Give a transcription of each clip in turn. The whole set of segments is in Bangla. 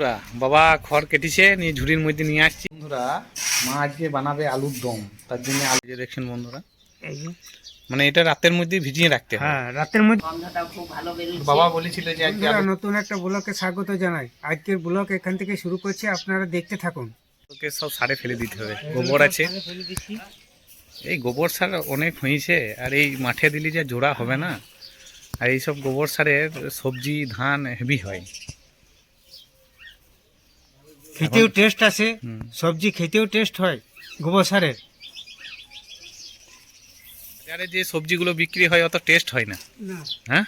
বন্ধুরা বাবা খড় কেটেছে নিয়ে ঝুড়ির মধ্যে নিয়ে আসছি। বন্ধুরা মা আজকে বানাবে আলুর দম তার জন্য আলু যে দেখছেন বন্ধুরা মানে এটা রাতের মধ্যে ভিজিয়ে রাখতে হবে হ্যাঁ রাতের মধ্যে গন্ধটা খুব ভালো বাবা বলেছিল যে আজকে নতুন একটা ব্লকে স্বাগত জানাই। আজকের ব্লক এখান থেকে শুরু করছি আপনারা দেখতে থাকুন। ওকে সব সারে ফেলে দিতে হবে। গোবর আছে। এই গোবর সার অনেক হয়েছে আর এই মাঠে দিলে যে জোড়া হবে না আর এইসব গোবর সারের সবজি ধান হেভি হয়। খেতেও টেস্ট আছে সবজি খেতেও টেস্ট হয় গোবর সারের। বাজারে যে সবজিগুলো বিক্রি হয় অত টেস্ট হয় না। হ্যাঁ?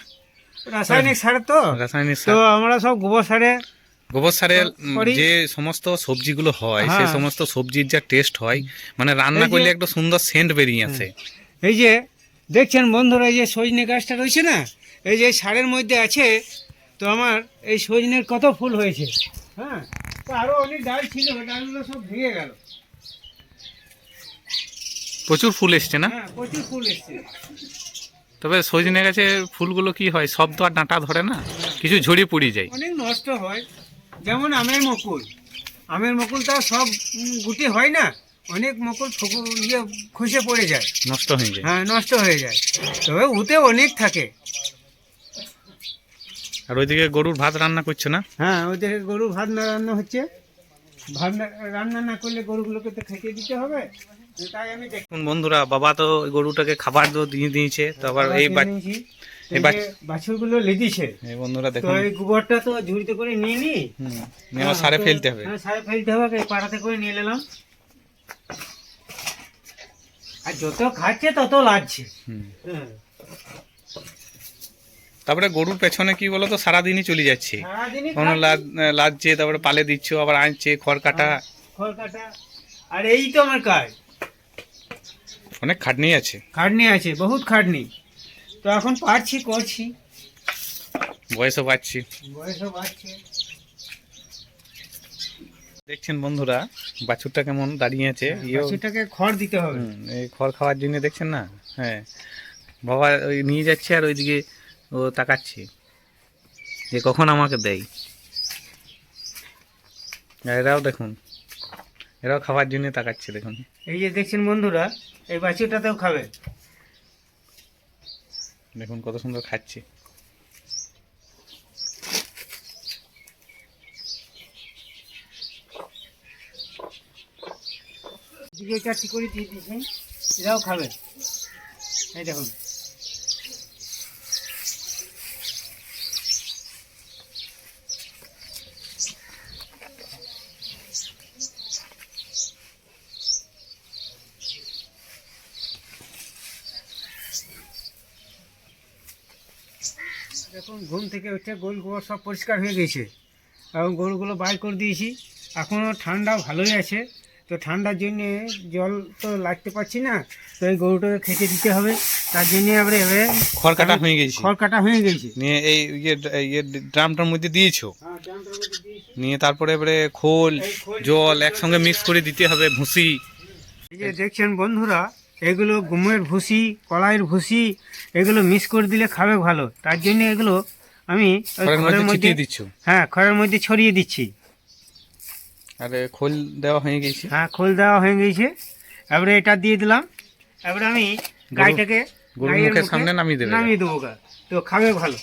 রাসায়নিক সার তো। রাসায়নিক সার। তো আমরা সব গোবর সারে গোবর করি। যে সমস্ত সবজিগুলো হয় সেই হ্যাঁ। সমস্ত সবজির যা টেস্ট হয় মানে রান্না করলে একটা সুন্দর সেন্ট বেরিয়ে আসে। এই যে দেখছেন বন্ধুরা এই যে সজনে গাছটা রয়েছে না? এই যে সারের মধ্যে আছে তো আমার এই সজনের কত ফুল হয়েছে? হ্যাঁ? তো অনেক ডাল ছিল ডালগুলো সব ভেঙে গেল। প্রচুর ফুল এসছে না? হ্যাঁ প্রচুর ফুল এসছে। তবে সজনে গাছে ফুলগুলো কি হয়? সব তো আর ডাঁটা ধরে না? কিছু ঝড়ি পড়ে যায়। অনেক নষ্ট হয়। যেমন আমের মকুল। আমের মুকুলটা সব গুটি হয় না? অনেক মুকুল ইয়ে খসে পড়ে যায়। নষ্ট হয়ে যায়। হ্যাঁ নষ্ট হয়ে যায়। তবে উতে অনেক থাকে। আর ওইদিকে গরুর ভাত রান্না করছ না? হ্যাঁ ওইদিকে গরুর ভাত না রান্না হচ্ছে। ভাত রান্না না করলে গরুগুলোকে তো খেতে দিতে হবে। তাই আমি দেখ বন্ধুরা বাবা তো ওই গরুটাকে খাবার তো দিয়ে দিয়েছে তো আবার এই বাছুরগুলো লেদিছে এই বন্ধুরা তো দেখুন। এই গোবরটা তো ঝুড়িতে করে নিয়ে নি। হুম, নিয়ে আবার সারে ফেলতে হবে। হ্যাঁ সারে ফেলতে হবে এই পাড়াতে করে নিয়ে নিলাম। আর যত খাচ্ছে তত লাগছে। হুম। হ্যাঁ। তারপরে গরুর পেছনে কি বলতো? সারাদিনই চলে যাচ্ছে। কোনো লাদছে তারপরে পালে দিচ্ছ আবার আনছে খড় কাটা খড় কাটা আর এই তো আমার কাজ। অনেক খাটনি আছে। খাটনি আছে বহুত খাটনি। তো এখন পারছি করছি। বয়সও পাচ্ছি বয়সও বাড়ছে। দেখছেন বন্ধুরা বাছুরটা কেমন দাঁড়িয়ে আছে? ইয়েও সেটাকে খড় দিতে হবে। এই খড় খাওয়ার জন্য দেখছেন না? হ্যাঁ। বাবা নিয়ে যাচ্ছে আর ওইদিকে ও তাকাচ্ছে যে কখন আমাকে দেয়। আর এরাও দেখুন এরাও খাওয়ার জন্য তাকাচ্ছে দেখুন। এই যে দেখছেন বন্ধুরা এই বাছুরটাতেও খাবে। দেখুন কত সুন্দর খাচ্ছে। দিকে চারটি করে দিয়ে দিয়েছেন এরাও খাবে। এই দেখুন দেখুন ঘুম থেকে উঠে গরু গোবর সব পরিষ্কার হয়ে গেছে। এবং গরুগুলো বাইর করে দিয়েছি। এখনও ঠান্ডা ভালোই আছে। তো ঠান্ডার জন্যে জল তো লাগতে পারছি না। তো এই গরুটাকে খেতে দিতে হবে। তার জন্য এবারে এবারে খড় কাটা হয়ে গেছে। খড় কাটা হয়ে গেছে। নিয়ে এই ইয়ে ইয়ে ড্রামটার মধ্যে দিয়েছ? নিয়ে তারপরে এবারে খোল জল একসঙ্গে মিক্স করে দিতে হবে ভুসি। এই যে দেখছেন বন্ধুরা এগুলো গমের ভুসি কলাইয়ের ভুসি এগুলো মিক্স করে দিলে খাবে ভালো। তার জন্য এগুলো আমি খড়ের মধ্যে ছিটিয়ে দিচ্ছ? হ্যাঁ খড়ের মধ্যে ছড়িয়ে দিচ্ছি। আর খোল দেওয়া হয়ে গেছে। হ্যাঁ খোল দেওয়া হয়ে গেছে। এবারে এটা দিয়ে দিলাম। এবারে আমি গাইটাকে গরুর মুখের সামনে নামিয়ে দেবে। নামিয়ে দেবো গা। তো খাবে ভালো।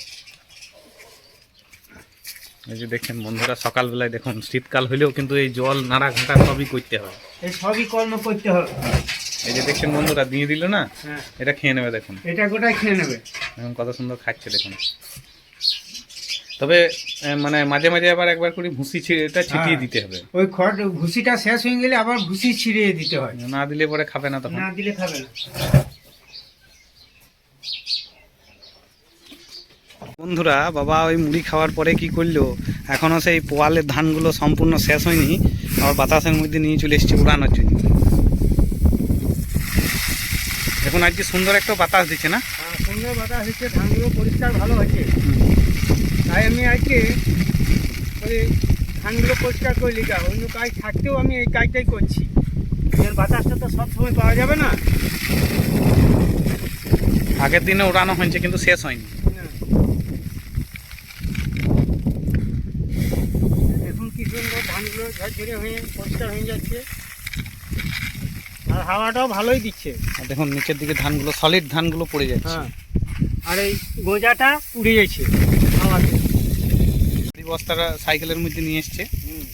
এই যে দেখছেন বন্ধুরা সকালবেলায় দেখুন শীতকাল হলেও কিন্তু এই জল নাড়া ঘাঁটা সবই করতে হবে এই সবই কর্ম করতে হবে। এই যে দেখছেন বন্ধুরা দিয়ে দিল না? হ্যাঁ। এটা খেয়ে নেবে দেখুন। এটা গোটাই খেয়ে নেবে। এখন কত সুন্দর খাচ্ছে দেখুন। তবে মানে মাঝে মাঝে আবার একবার করে ভুসি ছিঁড়ে এটা ছিটিয়ে হ্যাঁ। দিতে হবে। ওই খড় ভুসিটা শেষ হয়ে গেলে আবার ভুসি ছিঁড়িয়ে দিতে হয়। না দিলে পরে খাবে না তখন। না দিলে খাবে না। বন্ধুরা বাবা ওই মুড়ি খাওয়ার পরে কি করল? এখনও সেই পোয়ালের ধানগুলো সম্পূর্ণ শেষ হয়নি। আবার বাতাসের মধ্যে নিয়ে চলে এসেছে উড়ানোর জন্য। দেখুন আজকে সুন্দর একটা বাতাস দিচ্ছে না? হ্যাঁ, সুন্দর বাতাস হচ্ছে ধানগুলো পরিষ্কার ভালো হচ্ছে তাই আমি আজকে ওই ধানগুলো পরিষ্কার করে লিখা অন্য কাজ থাকতেও আমি এই কাজটাই করছি। এর বাতাসটা তো সব সময় পাওয়া যাবে না। আগের দিনে উড়ানো হয়েছে কিন্তু শেষ হয়নি। এখন কি ধানগুলো ঝরঝরে হয়ে পরিষ্কার হয়ে যাচ্ছে। আর হাওয়াটাও ভালোই দিচ্ছে। আর দেখুন নিচের দিকে ধানগুলো সলিড ধানগুলো পড়ে যাচ্ছে। হ্যাঁ। আর এই গোজাটা উড়ে যাচ্ছে হাওয়াতে। বস্তাটা সাইকেলের মধ্যে নিয়ে এসছে।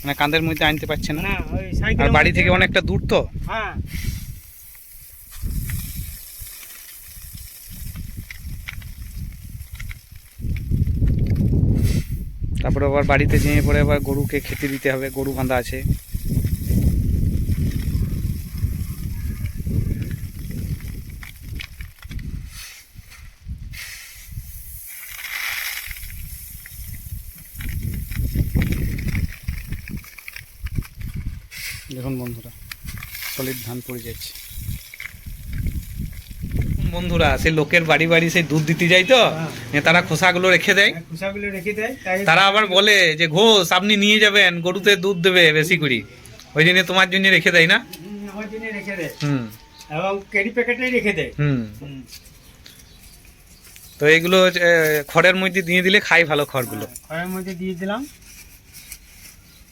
মানে কাঁধের মধ্যে আনতে পারছে না। আর বাড়ি থেকে অনেকটা দূর তো। হ্যাঁ। তারপরে আবার বাড়িতে যেয়ে পরে আবার গরুকে খেতে দিতে হবে গরু বাঁধা আছে দেখুন বন্ধুরা সলিড ধান পড়ে যাচ্ছে। বন্ধুরা লোকের বাড়ি বাড়ি সেই দুধ দিতে যায় তো? হ্যাঁ। তারা খোসাগুলো রেখে দেয়। খোসাগুলো রেখে দেয় তারা আবার বলে যে ঘোষ আপনি নিয়ে যাবেন গরুতে দুধ দেবে বেশি করে। ওই জন্য তোমার জন্য রেখে দেয় না? আমার জন্য রেখে দেয়। হুম। এবং ক্যারি প্যাকেটে রেখে দেয়। হুম। তো এগুলো খড়ের মধ্যে দিয়ে দিলে খাই ভালো খড়গুলো। হ্যাঁ, খড়ের মধ্যে দিয়ে দিলাম।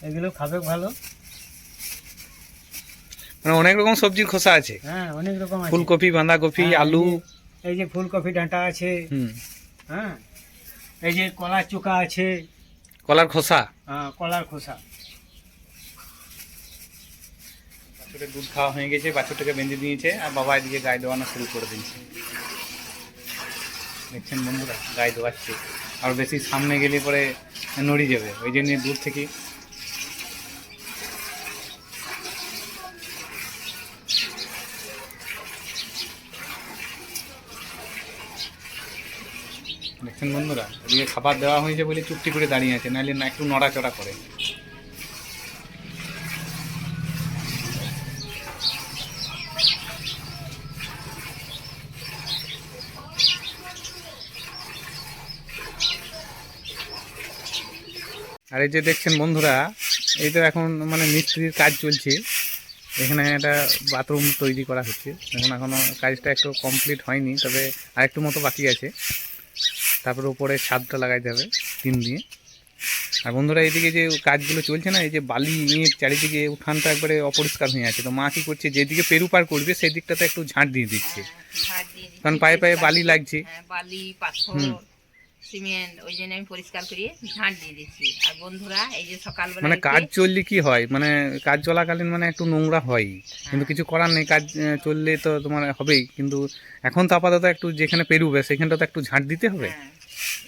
এগুলো খাবে ভালো। মানে অনেক রকম সবজির খোসা আছে। হ্যাঁ অনেক রকম আছে। ফুলকপি বাঁধাকপি হ্যাঁ, আলু। এই যে- ফুলকপি ডাঁটা আছে। হ্যাঁ এই যে কলা চোকা আছে। কলার খোসা? হ্যাঁ, কলার খোসা। বাছুরের দুধ খাওয়া হয়ে গেছে বাছুরটাকে বেঁধে দিয়েছে আর বাবা এদিকে গায়ে দেওয়ানো শুরু করে দিয়েছে। দেখছেন বন্ধুরা গায়ে দেওয়াচ্ছে আর বেশি সামনে গেলে পরে নড়ি যাবে ওই জন্য দূর থেকে দেখছেন বন্ধুরা? এদিকে খাবার দেওয়া হয়েছে বলে চুপটি করে দাঁড়িয়ে আছে, নাহলে না একটু নড়াচড়া করে। আর এই যে দেখছেন বন্ধুরা, এই তো এখন মানে মিস্ত্রির কাজ চলছে। এখানে একটা বাথরুম তৈরি করা হচ্ছে। এখন এখনও কাজটা একটু কমপ্লিট হয়নি, তবে আরেকটু মতো বাকি আছে। তারপরে উপরে ছাদটা লাগাইতে হবে টিন দিয়ে আর বন্ধুরা এইদিকে যে কাজগুলো চলছে না এই যে বালি নিয়ে চারিদিকে উঠানটা একবারে অপরিষ্কার হয়ে আছে তো মা কি করছে যেদিকে পেরু পার করবে সেই দিকটাতে একটু ঝাঁট দিয়ে দিচ্ছে। কারণ পায়ে পায়ে বালি লাগছে হ্যাঁ, বালি পাথর হুম। সিমেন্ট ওই জন্য আমি পরিষ্কার করিয়ে ঝাঁট দিয়ে দিচ্ছি। আর বন্ধুরা এই যে সকালবেলা মানে কাজ চললে কি হয়? মানে কাজ চলাকালীন মানে একটু নোংরা হয়। কিন্তু কিছু করার নেই কাজ চললে তো তোমার হবেই। কিন্তু এখন তো আপাতত একটু যেখানে পেরুবে সেখানটা তো একটু ঝাঁট দিতে হবে? হ্যাঁ।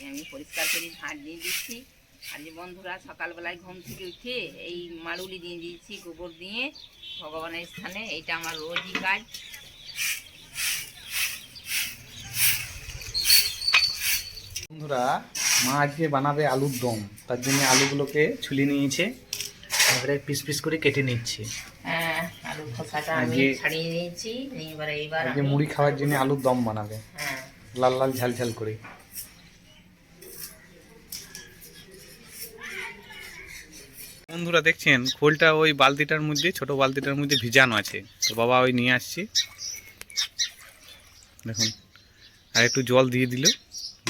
আমি পরিষ্কার করে ঝাঁট দিয়ে দিচ্ছি। আর যে বন্ধুরা সকালবেলায় ঘুম থেকে উঠে এই মাড়ুলি দিয়ে দিয়েছি গোবর দিয়ে ভগবানের স্থানে। এইটা আমার রোজই কাজ। বন্ধুরা মা আজকে বানাবে আলুর দম। তার জন্য আলুগুলোকে ছুলে নিয়েছে এবারে পিস পিস করে কেটে নিচ্ছে। হ্যাঁ আলুর খোসাটা আমি ছাড়িয়ে নিয়েছি নিয়ে এবার আজকে মুড়ি খাওয়ার জন্য আলুর দম বানাবে। হ্যাঁ। লাল লাল ঝাল ঝাল করে। বন্ধুরা দেখছেন খোলটা ওই বালতিটার মধ্যে ছোট বালতিটার মধ্যে ভিজানো আছে। তো বাবা ওই নিয়ে আসছে। দেখুন আর একটু জল দিয়ে দিল।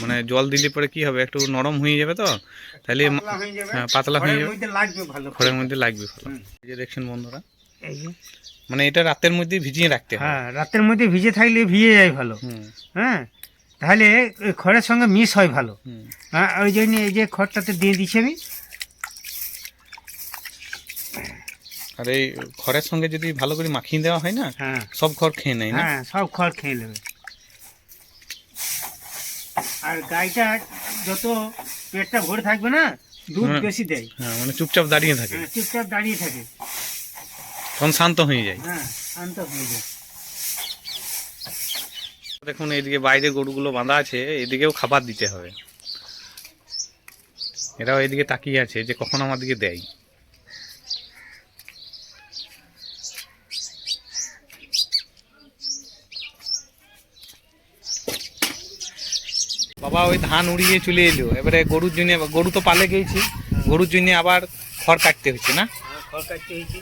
মানে জল দিলে পরে কি হবে? একটু নরম হয়ে যাবে তো? তাহলে পাতলা হয়ে যাবে। হ্যাঁ খড়ের মধ্যে লাগবে ভালো। এই যে দেখছেন বন্ধুরা মানে এটা রাতের মধ্যে ভিজিয়ে রাখতে হবে হ্যাঁ রাতের মধ্যে ভিজে থাকলে ভিজে যায় ভালো। হ্যাঁ তাহলে খড়ের সঙ্গে মিস হয় ভালো। হ্যাঁ ওই জন্য এই যে খড়টাতে দিয়ে দিচ্ছি আমি। আর এই খড়ের সঙ্গে যদি ভালো করে মাখিয়ে দেওয়া হয় না হ্যাঁ। সব খড় খেয়ে নেয় না? হ্যাঁ সব খড় খেয়ে নেবে। আর গাইটা যত পেটটা ভরে থাকবে না দুধ বেশি দেয়। হ্যাঁ মানে চুপচাপ দাঁড়িয়ে থাকে। হ্যাঁ, চুপচাপ দাঁড়িয়ে থাকে। তখন শান্ত হয়ে যায়। হ্যাঁ শান্ত হয়ে যায়। দেখুন এদিকে বাইরে গরুগুলো বাঁধা আছে এদিকেও খাবার দিতে হবে। এরাও এদিকে তাকিয়ে আছে যে কখন আমার দিকে দেয়। বাবা ওই ধান উড়িয়ে চলে এলো। এবারে গরুর জন্য গরু তো পালে গেছি গরুর জন্য আবার খড় কাটতে হচ্ছে না? হ্যাঁ, খড় কাটতে হয়েছে।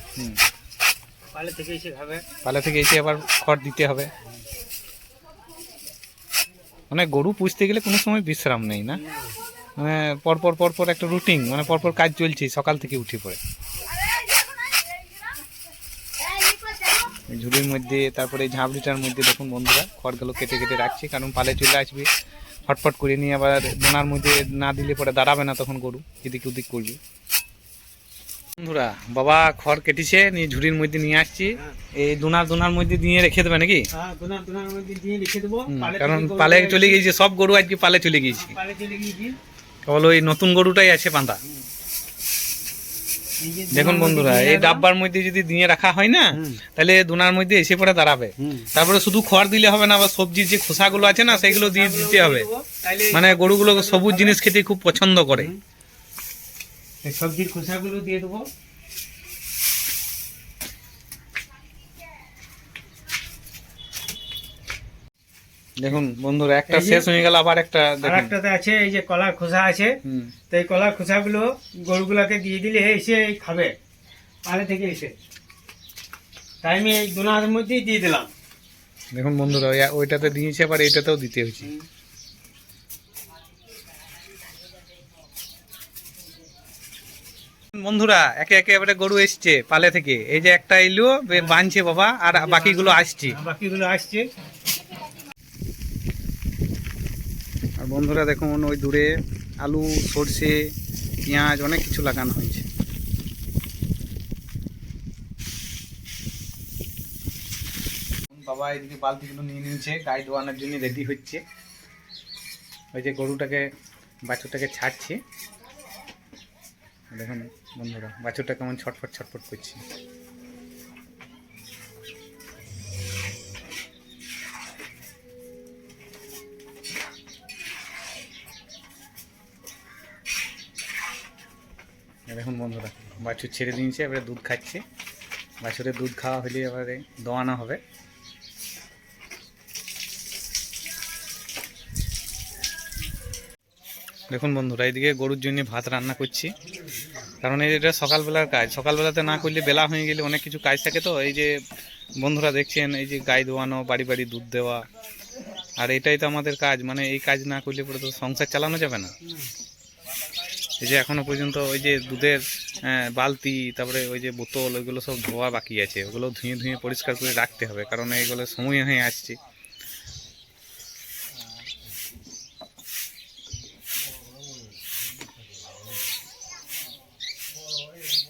পালে থেকে এসে খাবে। পালে থেকে এসে আবার খড় দিতে হবে। মানে গরু পুষতে গেলে কোনো সময় বিশ্রাম নেই না? মানে পরপর পরপর একটা রুটিন মানে পরপর কাজ চলছে সকাল থেকে উঠে পড়ে। ঝুড়ির মধ্যে তারপরে ঝাঁপড়িটার মধ্যে দেখুন বন্ধুরা খড়গুলো কেটে কেটে রাখছে কারণ পালে চলে আসবে। ফটফট করে নিয়ে আবার দোনার মধ্যে না দিলে পরে দাঁড়াবে না তখন গরু এদিক ওদিক করবে। বন্ধুরা বাবা খড় কেটেছে নিয়ে ঝুড়ির মধ্যে নিয়ে আসছি। এই দোনার দোনার মধ্যে দিয়ে রেখে দেবে নাকি? হ্যাঁ কারণ পালে চলে গিয়েছে সব গরু আজকে পালে চলে গিয়েছে। কেবল ওই নতুন গরুটাই আছে যে দেখুন বন্ধুরা এই ডাব্বার মধ্যে যদি দিয়ে রাখা হয় না তাহলে দুনার মধ্যে এসে পরে দাঁড়াবে। তারপরে শুধু খড় দিলে হবে না বা সবজির যে খোসাগুলো আছে না সেগুলো দিয়ে দিতে হবে। মানে গরুগুলো সবুজ জিনিস খেতে খুব পছন্দ করে। সবজির খোসাগুলো দিয়ে দেবো। দেখুন বন্ধুরা একটা শেষ হয়ে গেল আবার একটা আর একটাতে আছে এই যে কলার খোসা আছে তো এই কলার খোসাগুলো গরুগুলাকে দিয়ে দিলে এসে খাবে পালে থেকে এসে। তাই আমি এই দোনার মধ্যেই দিয়ে দিলাম। দেখুন বন্ধুরা ওইটাতে দিয়েছে আবার এইটাতেও দিতে হয়েছে। বন্ধুরা একে একে এবারে গরু এসছে পালে থেকে। এই যে একটা এলো বাঁধছে বাবা আর বাকিগুলো আসছে। বাকিগুলো আসছে আর বন্ধুরা দেখুন ওই দূরে আলু, সর্ষে, পেঁয়াজ অনেক কিছু লাগানো হয়েছে। বাবা এদিকে বালতিগুলো নিয়ে নিয়েছে গায়ে ধোয়ানোর জন্য রেডি হচ্ছে। ওই যে গরুটাকে, বাছুরটাকে ছাড়ছে। দেখুন বন্ধুরা, বাছুরটা কেমন ছটফট ছটফট করছে। দেখুন বন্ধুরা, বাছুর ছেড়ে দিয়েছে, এবারে দুধ খাচ্ছে। বাছুরের দুধ খাওয়া হলে এবারে দোয়ানো হবে। দেখুন বন্ধুরা, এইদিকে গরুর জন্য ভাত রান্না করছি। কারণ এই এটা সকালবেলার কাজ। সকালবেলাতে না করলে বেলা হয়ে গেলে অনেক কিছু কাজ থাকে তো, এই যে বন্ধুরা দেখছেন, এই যে গাই দোয়ানো, বাড়ি বাড়ি দুধ দেওয়া। আর এটাই তো আমাদের কাজ মানে এই কাজ না করলে পরে তো সংসার চালানো যাবে না। এই যে এখনও পর্যন্ত ওই যে দুধের আহ, বালতি তারপরে ওই যে বোতল ওইগুলো সব ধোয়া বাকি আছে। ওগুলো ধুয়ে ধুয়ে পরিষ্কার করে রাখতে হবে কারণ এইগুলো সময় হয়ে আসছে।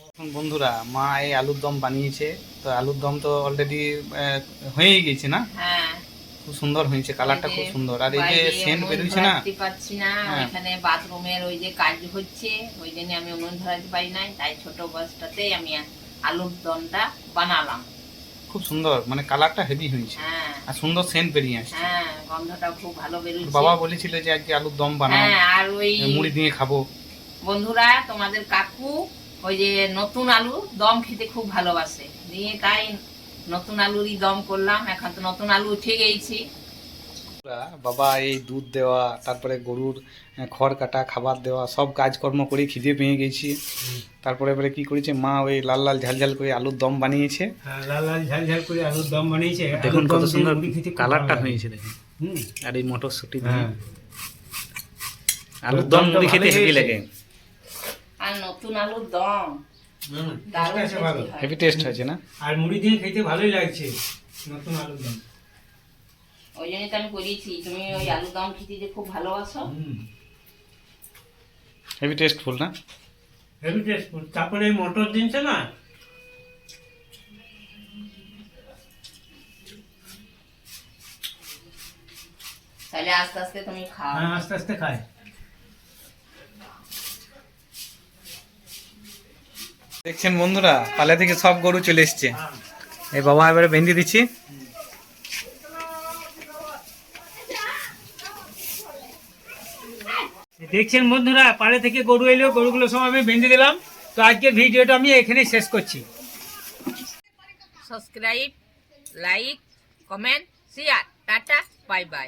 এখন বন্ধুরা মা এই আলুর দম বানিয়েছে। তো আলুর দম তো অলরেডি হয়েই গেছে না? হ্যাঁ। খুব সুন্দর হয়েছে কালারটা খুব সুন্দর। আর এই যে সেন্ট বেরোচ্ছে না? পারছি না হ্যাঁ। বাথরুমের ওই যে কাজ হচ্ছে ওই জন্য আমি উনুন ধরাতে পারি নাই তাই ছোট আমি আলুর দমটা বানালাম। খুব সুন্দর মানে কালারটা হেভি হয়েছে। হ্যাঁ। আর সুন্দর সেন্ট বেরিয়ে আসছে। হ্যাঁ গন্ধটা খুব ভালো বেরোচ্ছে। বাবা বলেছিল যে আজকে আলুর দম বানাও। হ্যাঁ আর ওই মুড়ি দিয়ে খাব। বন্ধুরা তোমাদের কাকু ওই যে নতুন আলু দম খেতে খুব ভালোবাসে। দিয়ে তাই নতুন আলুরই দম করলাম এখন তো নতুন আলু উঠে গেছি। বাবা এই দুধ দেওয়া তারপরে গরুর খড় কাটা খাবার দেওয়া সব কাজকর্ম করে খিদে পেয়ে গেছি। তারপরে এবারে কি করেছে মা ওই লাল লাল ঝাল ঝাল করে আলুর দম বানিয়েছে। হ্যাঁ, লাল লাল ঝাল ঝাল করে আলুর দম বানিয়েছে। দেখুন কত সুন্দর কালারটা হয়েছে দেখুন। আর এই মটরশুটি হ্যাঁ। আলুর দম মুড়ি খেতে হেভি লাগে। আর নতুন আলুর দম। ভালো। হেভি টেস্ট হয়েছে না? আর মুড়ি দিয়ে খেতে ভালোই লাগছে নতুন আলুর দম ওই জন্যই তো আমি করিয়েছি। তুমি ওই আলুর দম খেতে যে খুব ভালোবাসো। হেভি টেস্টফুল না? হেভি টেস্টফুল তারপরে এই মটর দিনছে না? তাহলে আস্তে আস্তে তুমি খাও। হ্যাঁ আস্তে আস্তে খায় দেখছেন বন্ধুরা পালে থেকে সব গরু চলে এসছে। এই বাবা এবারে বেঁধে দিচ্ছি। দেখছেন বন্ধুরা পাড়ে থেকে গরু এলো গরুগুলো সব আমি বেঁধে দিলাম। তো আজকের ভিডিওটা আমি এখানে শেষ করছি। Subscribe like comment share tata bye bye.